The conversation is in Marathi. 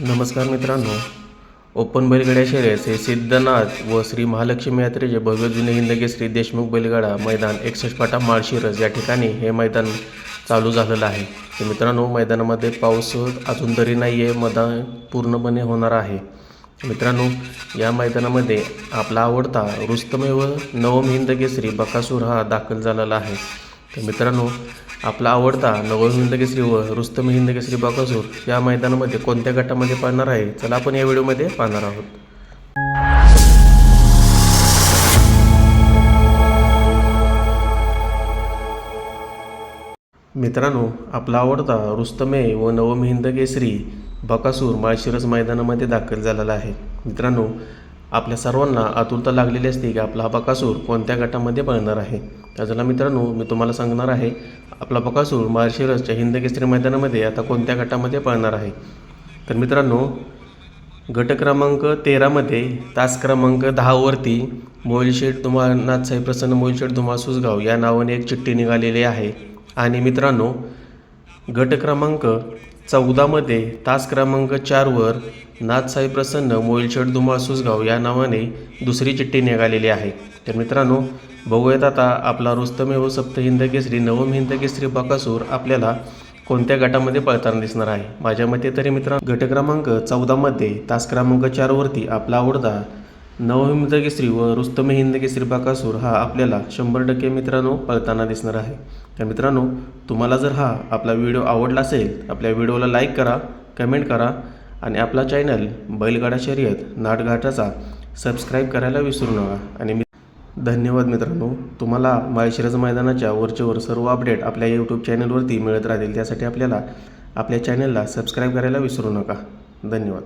नमस्कार मित्रांनो. ओपन बैलगाड्या शर्यत हे सिद्धनाथ व श्री महालक्ष्मी यात्रेचे भव्य जुने हिंदगे श्री देशमुख बैलगाडा मैदान एकसष्ट पाटा माळशिरस या ठिकाणी हे मैदान चालू झालेलं आहे. तर मित्रांनो मैदानामध्ये पाऊस अजून तरी नाही आहे मैदान पूर्णपणे होणार आहे. मित्रांनो या मैदानामध्ये आपला आवडता रुस्तमे व नवम श्री बकासूर हा दाखल झालेला आहे. तर मित्रांनो आपला आवडता नवम हिंदकेसरी व रुस्तम हिंदकेसरी बकासूर या मैदानामध्ये कोणत्या गटामध्ये पाहणार आहे? चला आपण या व्हिडिओमध्ये पाहणार आहोत. मित्रांनो आपला आवडता रुस्तमे व नवम हिंद केसरी बकासूर माळशिरस मैदानामध्ये दाखल झालेला आहे. मित्रांनो आपल्या सर्वांना आतुरता लागलेली असते की आपला हा बकासूर कोणत्या गटामध्ये पळणार आहे. तर चला मित्रांनो मी तुम्हाला सांगणार आहे आपला बकासूर माळशिरसच्या हिंद केसरी मैदानामध्ये आता कोणत्या गटामध्ये पळणार आहे. तर मित्रांनो गट क्रमांक तेरामध्ये तास क्रमांक दहावरती मोईलशेठ धुमाळ नाथसाई प्रसन्न मोईलशेठ धुमाळ सुसगाव या नावाने एक चिठ्ठी निघालेली आहे. आणि मित्रांनो गट क्रमांक चौदामध्ये तास क्रमांक चारवर नाथसाई प्रसन्न मोईलशेठ धुमाळ सुसगाव या नावाने दुसरी चिठ्ठी निघालेली आहे. तर मित्रांनो बघूयात आता आपला रुस्तमे व सप्त हिंद केसरी नवम हिंद केसरी बकासूर आपल्याला कोणत्या गटामध्ये पळताना दिसणार आहे? माझ्या मते तरी मित्रांनो गट क्रमांक चौदामध्ये तास क्रमांक चारवरती आपला आवडता नवहिंद केसरी व रुस्तमे हिंद केसरी बाकासूर हा आपल्याला शंभर टक्के मित्रांनो पळताना दिसणार आहे. तर मित्रांनो तुम्हाला जर हा आपला व्हिडिओ आवडला असेल आपल्या व्हिडिओला लाईक करा कमेंट करा आणि आपला चॅनल बैलगाडा शर्यत नाटघाटाचा सबस्क्राईब करायला विसरू नका. आणि मी धन्यवाद मित्रांनो. तुम्हाला माळशिरज मैदानाच्या वरचेवर सर्व अपडेट आपल्या यूट्यूब चॅनलवरती मिळत राहतील त्यासाठी आपल्याला आपल्या चॅनलला सबस्क्राईब करायला विसरू नका. धन्यवाद.